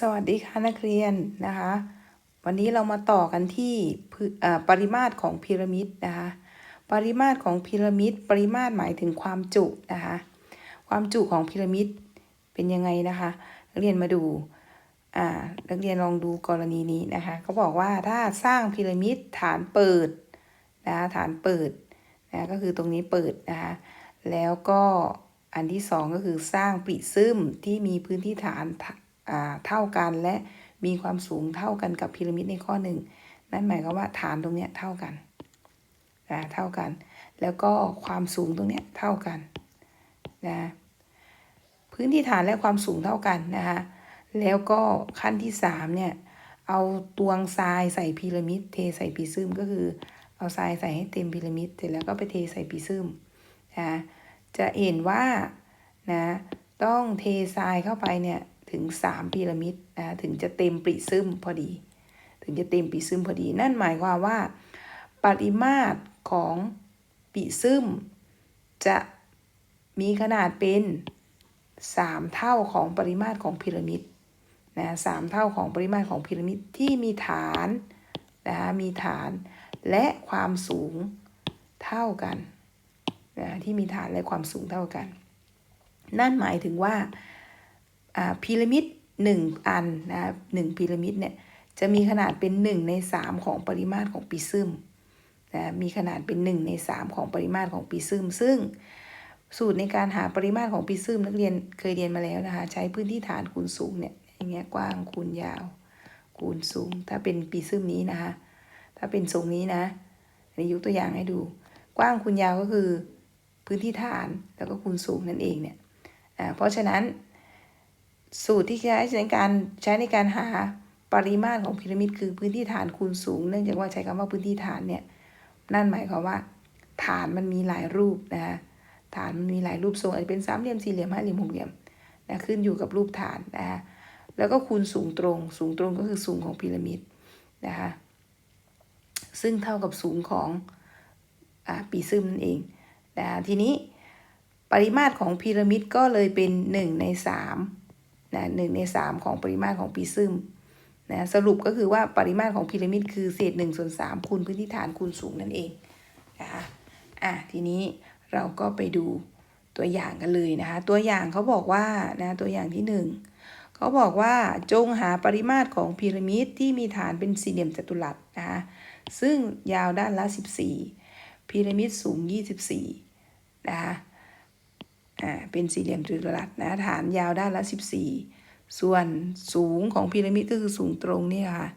สวัสดีค่ะนักเรียนนะคะ วันนี้เรามาต่อกันที่ปริมาตรของพีระมิดนะคะ ปริมาตรของพีระมิด ปริมาตรหมายถึงความจุนะคะ ความจุของพีระมิดเป็นยังไงนะคะนักเรียนมาดูอ่านักเรียนลองดูกรณีนี้นะคะเขาบอกว่าถ้าสร้างพีระมิดฐานเปิดนะคะฐานเปิดนะก็คือตรงนี้เปิดนะคะแล้วก็อันที่สองก็คือสร้างปริซึมที่มีพื้นที่ฐาน เท่ากันและมีความสูงเท่ากันกับพีระมิดในข้อหนึ่งนั่นหมายความว่าฐานตรงเนี้ยเท่ากันนะเท่ากัน แล้วก็ความสูงตรงเนี้ยเท่ากันนะพื้นที่ฐานและความสูงเท่ากันนะคะแล้วก็ขั้นที่สามเนี่ยเอาตวงทรายใส่พีระมิด เทใส่ปริซึมก็คือเอาทรายใส่ให้เต็มพีระมิดเสร็จแล้วก็ไปเทใส่ปริซึมนะจะเห็นว่านะต้องเททรายเข้าไปเนี่ย ถึง3พีระมิดนะถึงจะเต็มปริซึมพอดี ถึงจะเต็มปริซึมพอดี นั่นหมายความว่า ปริมาตรของปริซึมจะมีขนาดเป็น3เท่าของปริมาตรของพีระมิดนะสามเท่าของปริมาตรของพีระมิดที่มีฐานนะคะมีฐานและความสูงเท่ากันนะที่มีฐานและความสูงเท่ากัน นั่นหมายถึงว่า พีระมิดหนึ่งอันนะหนึ่งพีระมิดเนี่ยจะมีขนาดเป็นหนึ่งในสามของปริมาตรของปีซึมนะมีขนาดเป็นหนึ่งในสามของปริมาตรของปีซึม ซึ่งสูตรในการหาปริมาตรของปีซึมนักเรียนเคยเรียนมาแล้วนะคะ ใช้พื้นที่ฐานคูณสูงเนี่ยอย่างเงี้ยกว้างคูณยาว คูณสูง ถ้าเป็นปีซึมนี้นะคะ ถ้าเป็นทรงนี้นะอันนี้ยกตัวอย่างให้ดู กว้างคูณยาวก็คือพื้นที่ฐานแล้วก็คูณสูงนั่นเองเนี่ยเพราะฉะนั้น สูตรที่ใช้ในการใช้ในการหาปริมาตรของพีระมิดคือพื้นที่ฐานคูณสูง เนื่องจากว่าใช้คำว่าพื้นที่ฐานเนี่ยนั่นหมายความว่า ฐานมันมีหลายรูปนะคะฐานมันมีหลายรูปทรงอาจจะเป็นสามเหลี่ยมสี่เหลี่ยมห้าเหลี่ยมหกเหลี่ยมนะขึ้นอยู่กับรูปฐานนะคะแล้วก็คูณสูงตรง สูงตรงก็คือสูงของพีระมิดนะคะซึ่งเท่ากับสูงของอปีซึมนั่นเองนะทีนี้ปริมาตรของพีระมิดก็เลยเป็น 1 ใน 3 นะหใน3ของปริมาตรของปีซึมนะสรุปก็คือว่าปริมาตรของพีระมิดคือเศษ1ส่วน3คูณพื้นที่ฐานคูณสูงนั่นเองนะคะอะทีนี้เราก็ไปดูตัวอย่างกันเลยนะคะ ตัวอย่างเขาบอกว่านะตัวอย่างที่1เขาบอกว่าจงหาปริมาตรของพีระมิดที่มีฐานเป็นสี่เหลี่ยมจัตุรัสนะคะซึ่งยาวด้านละ 14พีระมิดสูง 24นะคะ อ่าเป็นสี่เหลี่ยมจัตุรัสนะฐานยาวด้านละ 14 ส่วนสูงของพีระมิดก็คือสูงตรงนี่ค่ะ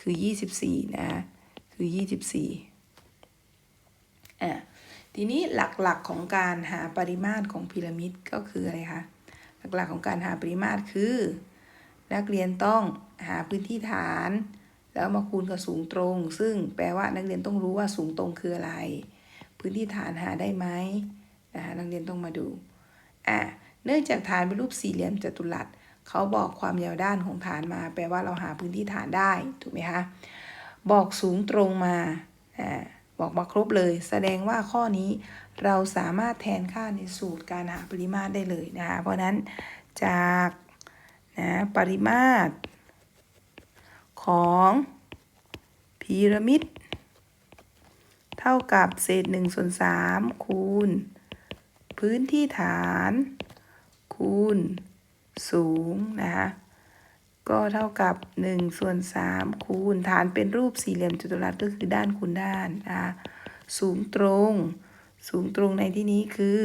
คือ 24 นะคือ 24อ่าทีนี้หลักๆของการหาปริมาตรของพีระมิดก็คืออะไรคะหลักๆของการหาปริมาตรคือ นักเรียนต้องหาพื้นที่ฐาน แล้วมาคูณกับสูงตรง ซึ่งแปลว่านักเรียนต้องรู้ว่าสูงตรงคืออะไร พื้นที่ฐานหาได้ไหมนะคะนักเรียนต้องมาดู อะเนื่องจากฐานเป็นรูปสี่เหลี่ยมจัตุรัสเขาบอกความยาวด้านของฐานมา แปลว่าเราหาพื้นที่ฐานได้ถูกไหมคะบอกสูงตรงมาอ่าบอกมาครบเลย แสดงว่าข้อนี้เราสามารถแทนค่าในสูตรการหาปริมาตรได้เลยนะคะเพราะนั้นจากนะปริมาตร ของพีระมิด เท่ากับเศษ1ส่วน3คูณ พื้นที่ฐาน คูณ สูงนะคะก็เท่ากับ1ส่วน3คูณฐานเป็นรูปสี่เหลี่ยมจัตุรัสก็คือด้านคูณด้านนะคะสูงตรง สูงตรงในที่นี้คือ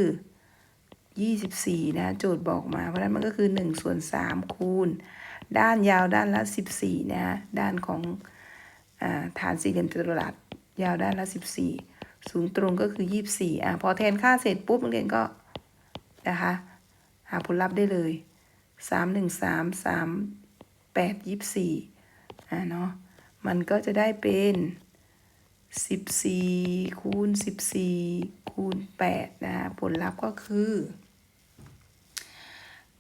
24 นะ โจทย์บอกมา เพราะนั้นมันก็คือ1ส่วน3คูณ ด้านยาวด้านละ 14 นะ ด้านของอฐานสี่เหลี่ยมจัตุรัสยาวด้านละ 14 สูงตรงก็คือ24อะพอแทนค่าเสร็จปุ๊บนักเรียนก็นะคะหาผลลัพธ์ได้เลย3 1 3 3 8 24อะเนาะมันก็จะได้เป็น14คูณ14คูณ8นะผลลัพธ์ก็คือ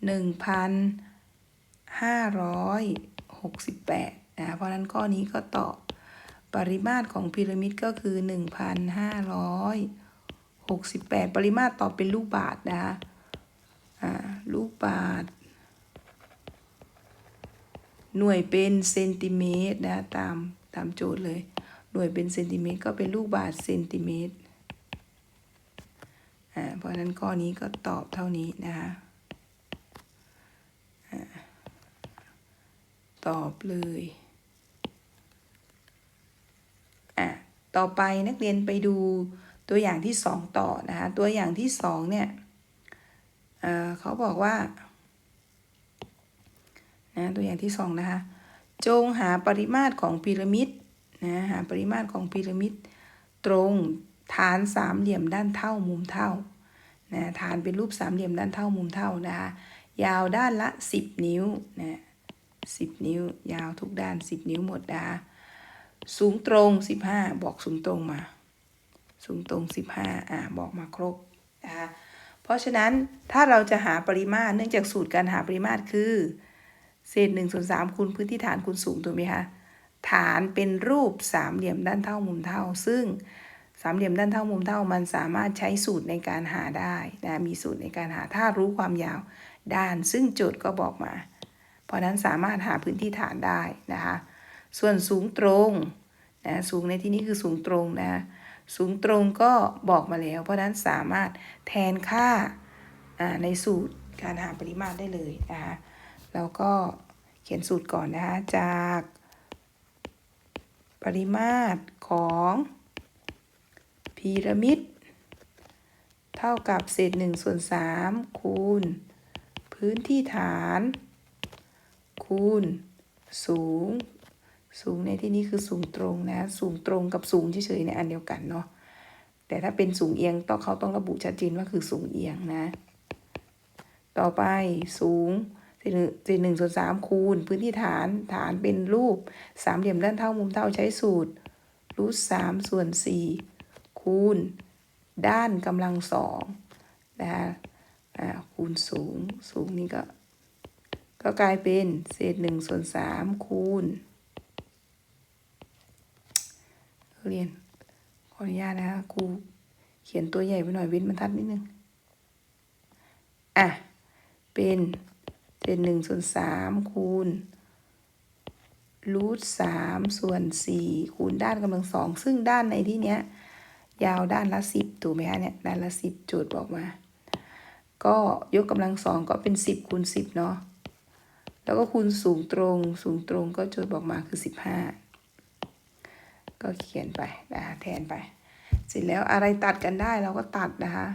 1,568นะเพราะนั้นข้อนี้ก็ตอบ ปริมาตรของพีระมิดก็คือ 1,568 ปริมาตรต่อเป็นลูกบาทนะคะลูกบาท หน่วยเป็นเซนติเมตรนะตามตามโจทย์เลย หน่วยเป็นเซนติเมตรก็เป็นลูกบาศเซนติเมตรอ่าเพราะนั้นข้อนี้ก็ตอบเท่านี้นะคะตอบเลยอะ ต่อไปนักเรียนไปดูตัวอย่างที่สองต่อนะคะตัวอย่างที่สองเนี่ยเเขาบอกว่านะตัวอย่างที่สองนะคะ จงหาปริมาตรของพีระมิดนะหาปริมาตรของพีระมิดตรงฐานสามเหลี่ยมด้านเท่ามุมเท่านะฐานเป็นรูปสามเหลี่ยมด้านเท่ามุมเท่านะคะยาวด้านละ 10 นิ้วนะ10 นิ้ว ยาวทุกด้าน 10 นิ้วหมดนะคะ สูงตรง15บอกสูงตรงมา สูงตรง15อ่าบอกมาครบนะคะเพราะฉะนั้นถ้าเราจะหาปริมาตรเนื่องจากสูตรการหาปริมาตรคือ เศษหนึ่งส่วนสามคูณพื้นที่ฐานคูณสูงถูกไหมคะฐานเป็นรูปสามเหลี่ยมด้านเท่ามุมเท่า ซึ่งสามเหลี่ยมด้านเท่ามุมเท่ามันสามารถใช้สูตรในการหาได้นะมีสูตรในการหาถ้ารู้ความยาวด้าน ซึ่งโจทย์ก็บอกมา เพราะนั้นสามารถหาพื้นที่ฐานได้นะคะ ส่วนสูงตรงนะสูงในที่นี้คือสูงตรงนะสูงตรงก็บอกมาแล้ว เพราะนั้นสามารถแทนค่าในสูตรการหาปริมาตรได้เลยนะคะแล้วก็เขียนสูตรก่อนนะคะจากปริมาตรของพีระมิด เท่ากับเศษหนึ่งส่วนสามคูณ พื้นที่ฐาน คูณสูง สูงในที่นี้คือสูงตรงนะ สูงตรงกับสูงเฉยๆในอันเดียวกันเนาะ แต่ถ้าเป็นสูงเอียงต้องเขาต้องระบุชัดเจนว่าคือสูงเอียงนะ ต่อไปสูงเศษหนึ่งส่วนสามคูณ พื้นที่ฐานฐานเป็นรูปสามเหลี่ยมด้านเท่ามุมเท่าใช้สูตรรูทสามส่วนสี่คูณ ด้านกำลังสองนะคะคูณสูงสูงนี่ก็ ก็กลายเป็นเศษหนึ่งส่วนสามคูณ เรียน ขออนุญาตนะคะครูเขียนตัวใหญ่ไปหน่อยเว้นบรรทัดนิดนึง อะ เป็นเศษหนึ่งส่วนสามคูณรูทสามส่วนสี่คูณด้านกำลังสองซึ่งด้านในที่เนี้ย ยาวด้านละสิบถูกไหมคะเนี่ย ด้านละสิบโจทย์บอกมา ก็ยกกำลังสองก็เป็นสิบคูณสิบเนาะแล้วก็คูณสูงตรง สูงตรงก็โจทย์บอกมาคือสิบห้า ก็เขียนไปนะคะแทนไป เสร็จแล้วอะไรตัดกันได้เราก็ตัดนะคะ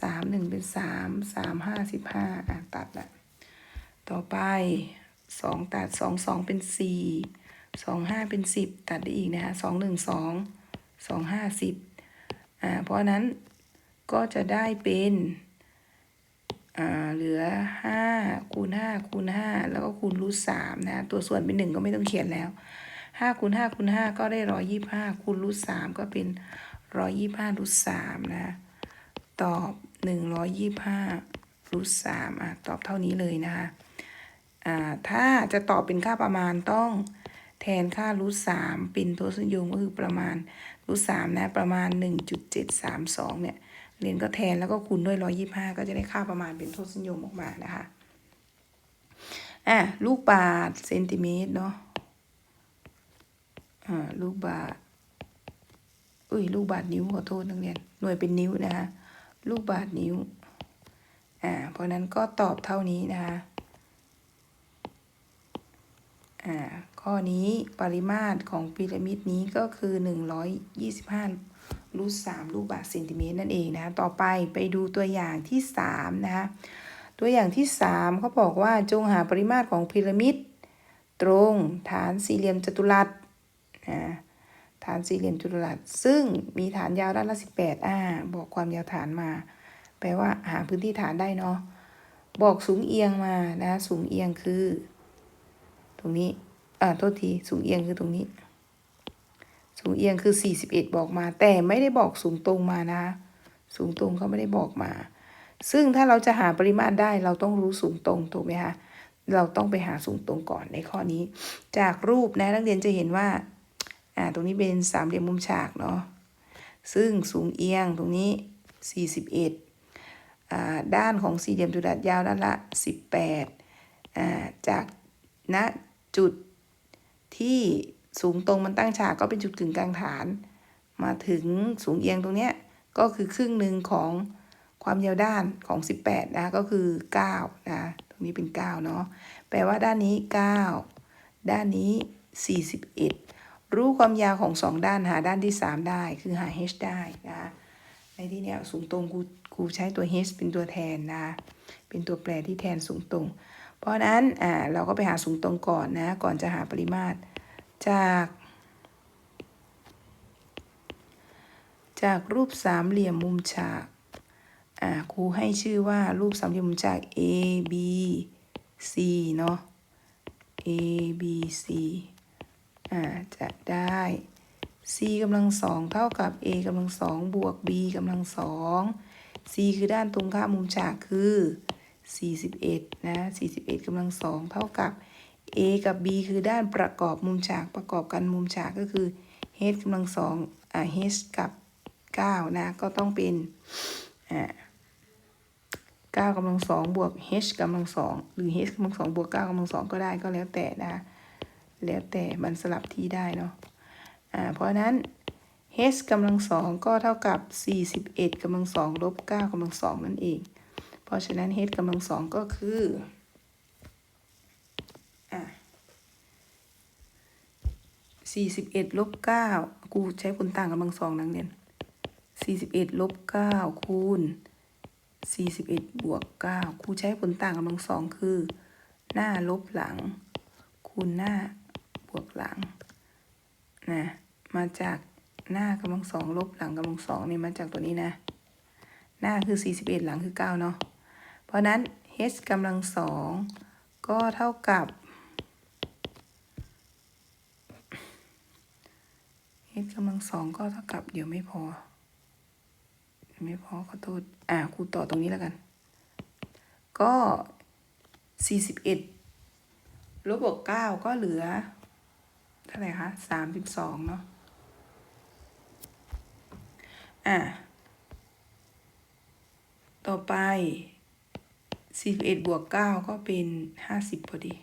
สามหนึ่งเป็นสามสามห้าสิบห้าอะตัดละต่อไปสองตัดสองสองเป็นสี่สองห้าเป็นสิบตัดได้อีกนะคะสองหนึ่งสองสองห้าสิบอ่าเพราะนั้นก็จะได้เป็นอ่าเหลือห้าคูณห้าคูณห้าแล้วก็คูณรูทสามนะ ตัวส่วนเป็นหนึ่งก็ไม่ต้องเขียนแล้ว ห้าคูณห้าคูณห้าก็ได้ร้อยยี่ห้าคูณรูทสามก็เป็นร้อยยี่ห้ารูทสามนะ ตอบหนึ่งร้อยยี่ห้ารูทสามอะตอบเท่านี้เลยนะคะอ่าถ้าจะตอบเป็นค่าประมาณต้องแทนค่ารูทสามเป็นตัวสัญญงก็คือประมาณรูทสามนะประมาณหนึ่งจุดเจ็ดสามสองเนี่ยเรียนก็แทนแล้วก็คูณด้วยร้อยยี่ห้าก็จะได้ค่าประมาณเป็นตัวสัญญงออกมานะคะอะลูกบาทเซนติเมตรเนาะ ลูกบาทอุ้ยลูกบาทนิ้วขอโทษนักเรียนหน่วยเป็นนิ้วนะคะลูกบาทนิ้วอ่าเพราะนั้นก็ตอบเท่านี้นะคะอ่าข้อนี้ปริมาตรของพีระมิดนี้ก็คือ 125รูท3ลูกบาทเซนติเมตรนั่นเองนะต่อไปไปดูตัวอย่างที่3นะคะตัวอย่างที่3เขาบอกว่าจงหาปริมาตรของพีระมิด ตรงฐานสี่เหลี่ยมจัตุรัส ฐานสี่เหลี่ยมจัตุรัสซึ่งมีฐานยาวด้านละสิบแปดอ่าบอกความยาวฐานมา แปลว่าหาพื้นที่ฐานได้เนาะบอกสูงเอียงมานะสูงเอียงคือ ตรงนี้อ่าโทษทีสูงเอียงคือตรงนี้ สูงเอียงคือสี่สิบเอ็ดบอกมา แต่ไม่ได้บอกสูงตรงมานะสูงตรงเขาไม่ได้บอกมา ซึ่งถ้าเราจะหาปริมาตรได้เราต้องรู้สูงตรงถูกไหมคะเราต้องไปหาสูงตรงก่อนในข้อนี้ จากรูปนะนักเรียนจะเห็นว่า อ่าตรงนี้เป็นสามเหลี่ยมมุมฉากเนาะซึ่งสูงเอียงตรงนี้ 41อ่าด้านของสี่เหลี่ยมจัตุรัสยาวด้านละ 18อ่าจากณจุดที่สูงตรงมันตั้งฉากก็เป็นจุดกึ่งกลางฐาน มาถึงสูงเอียงตรงเนี้ยก็คือครึ่งหนึ่งของความยาวด้านของ 18 นะ ก็คือ 9 นะ ตรงนี้เป็น 9 เนาะ แปลว่าด้านนี้ 9 ด้านนี้ 41 รู้ความยาวของสองด้านหาด้านที่3ได้คือหา h ได้นะคะในที่เนี้ยสูงตรงกูกูใช้ตัว h เป็นตัวแทนนะเป็นตัวแปรที่แทนสูงตรง เพราะฉะนั้นอ่าเราก็ไปหาสูงตรงก่อนนะก่อนจะหาปริมาตร จาก จากรูปสามเหลี่ยมมุมฉากอ่าครูให้ชื่อว่ารูปสามเหลี่ยมมุมฉาก A B C เนาะ A B C อ่าจะได้ c กำลังสองเท่ากับ a กำลังสองบวก b กำลังสอง c คือด้านตรงข้ามมุมฉากคือ 41 นะ 41กำลังสองเท่ากับ a กับ b คือด้านประกอบมุมฉากประกอบกันมุมฉากก็คือ h กำลังสองอ่า h กับ 9 นะ ก็ต้องเป็นอ่า9กำลังสองบวก h กำลังสองหรือ h กำลังสองบวก 9กำลังสองก็ได้ก็แล้วแต่นะ แล้วแต่มันสลับที่ได้เนาะอ่าเพราะนั้น h กำลังสองก็เท่ากับ 41กำลังสองลบ9กำลังสองนั่นเอง เพราะฉะนั้น h กำลังสองก็คืออ่า41ลบ9กูใช้ผลต่างกำลังสองนักเรียน41ลบ9คูณ41บวก9ครูใช้ผลต่างกำลังสองคือ หน้าลบหลัง คูณหน้า บวกหลังนะมาจากหน้ากำลังสองลบหลังกำลังสองนี่มาจากตัวนี้นะ หน้าคือ 41 หลังคือ 9 เนาะเพราะนั้น h กำลังสองก็เท่ากับ h กำลังสองก็เท่ากับ เดี๋ยวไม่พอเดี๋ยวไม่พอขอโทษอ่าครูต่อตรงนี้แล้วกัน ก็ 41ลบบวก9ก็เหลือ เท่าไหร่คะสามสิบสองเนาะอะต่อไปสี่สิบเอ็ดบวกเก้าก็เป็นห้าสิบพอดี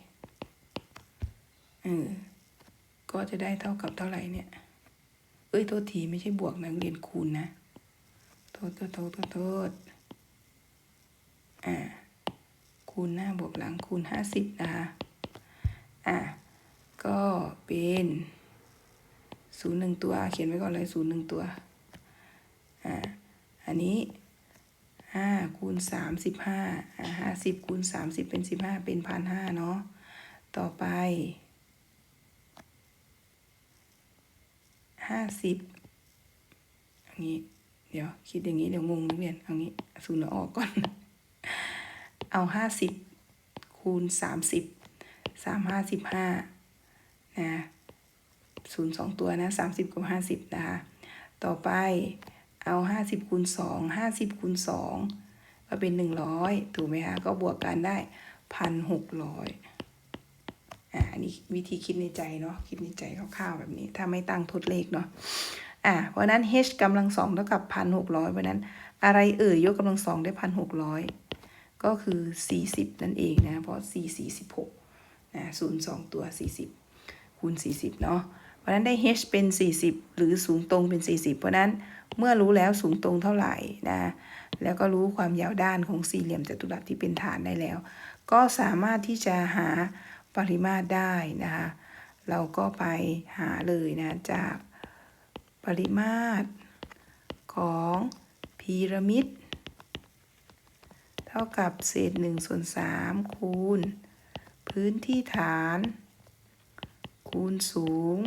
เออก็จะได้เท่ากับเท่าไหร่เนี่ย เอ้ยโทษทีไม่ใช่บวกนะเรียนคูณนะ โทษโทษโทษโทษโทษอ่าคูณหน้าบวกหลังคูณห้าสิบนะคะ อะ ก็เป็นศูนย์หนึ่งตัว เขียนไว้ก่อนเลยศูนย์หนึ่งตัว อ่า อันนี้ห้าคูณสามสิบห้าอ่าห้าสิบคูณสามสิบเป็นสิบห้าเป็นพันห้าเนาะ ต่อไปห้าสิบอย่างนี้ เดี๋ยวคิดอย่างนี้เดี๋ยวงงนักเรียนเอางี้ศูนย์เอออกก่อน เอาห้าสิบคูณสามสิบสามห้าสิบห้า นะศูนย์สองตัวนะสามสิบกับห้าสิบนะคะ ต่อไปเอาห้าสิบคูณสองห้าสิบคูณสองก็เป็นหนึ่งร้อยถูกไหมคะ ก็บวกกันได้พันหกร้อยอ่าอันนี้วิธีคิดในใจเนาะคิดในใจคร่าวๆแบบนี้ ถ้าไม่ตั้งทดเลขเนาะอ่าเพราะนั้น h กำลังสองเท่ากับพันหกร้อยเพราะนั้นอะไรเอ่ยยกกำลังสองได้พันหกร้อยก็คือสี่สิบนั่นเองนะ เพราะสี่สี่สิบหกนะศูนย์สองตัวสี่สิบ คูณสี่สิบเนาะ เพราะนั้นได้ h เป็น 40 หรือสูงตรงเป็น 40 เพราะนั้นเมื่อรู้แล้วสูงตรงเท่าไหร่นะ แล้วก็รู้ความยาวด้านของสี่เหลี่ยมจัตุรัสที่เป็นฐานได้แล้ว ก็สามารถที่จะหาปริมาตรได้นะคะ เราก็ไปหาเลยนะ จากปริมาตรของพีระมิด เท่ากับเศษ1ส่วน3คูณ พื้นที่ฐาน คูณสูง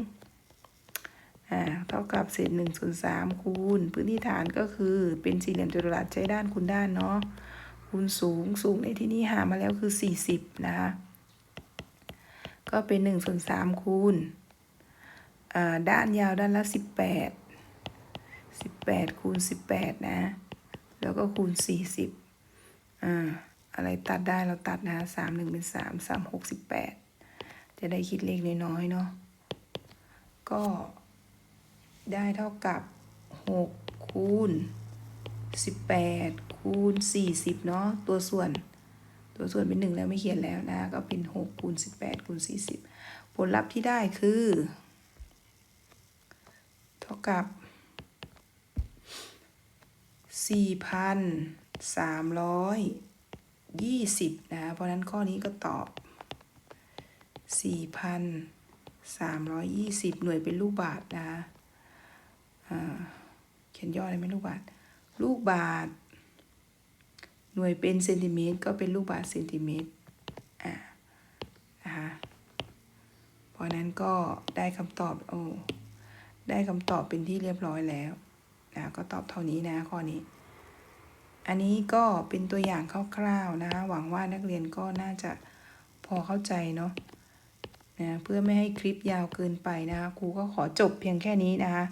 อ่าเท่ากับเศษหนึ่งส่วนสามคูณ พื้นที่ฐานก็คือเป็นสี่เหลี่ยมจัตุรัสใช้ด้านคูณด้านเนาะคูณสูงสูงในที่นี้หามาแล้วคือสี่สิบนะคะก็เป็นหนึ่งส่วนสามคูณอ่าด้านยาวด้านละสิบแปดสิบแปดคูณสิบแปดนะ แล้วก็คูณสี่สิบอ่าอะไรตัดได้เราตัดนะสามหนึ่งเป็นสามสามหกสิบแปด จะได้คิดเลขน้อยๆเนาะก็ได้เท่ากับหกคูณสิบแปดคูณสี่สิบเนาะตัวส่วน ตัวส่วนเป็นหนึ่งแล้วไม่เขียนแล้วนะ ก็เป็นหกคูณสิบแปดคูณสี่สิบผลลัพธ์ที่ได้คือ เท่ากับสี่พันสามร้อยยี่สิบนะ เพราะนั้นข้อนี้ก็ตอบ สี่พันสามร้อยยี่สิบหน่วยเป็นลูกบาทนะอ่าเขียนย่อได้ไหมลูกบาท ลูกบาท หน่วยเป็นเซนติเมตร ก็เป็นลูกบาทเซนติเมตรอ่านะคะ เพราะนั้นก็ได้คำตอบโอ้ได้คำตอบเป็นที่เรียบร้อยแล้วนะก็ตอบเท่านี้นะข้อนี้ อันนี้ก็เป็นตัวอย่างคร่าวๆนะคะหวังว่านักเรียนก็น่าจะพอเข้าใจเนาะ นะเพื่อไม่ให้คลิปยาวเกินไปนะคะครูก็ขอจบเพียงแค่นี้นะคะ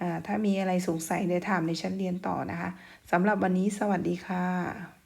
อ่าถ้ามีอะไรสงสัยเดี๋ยวถามในชั้นเรียนต่อนะคะสำหรับวันนี้สวัสดีค่ะ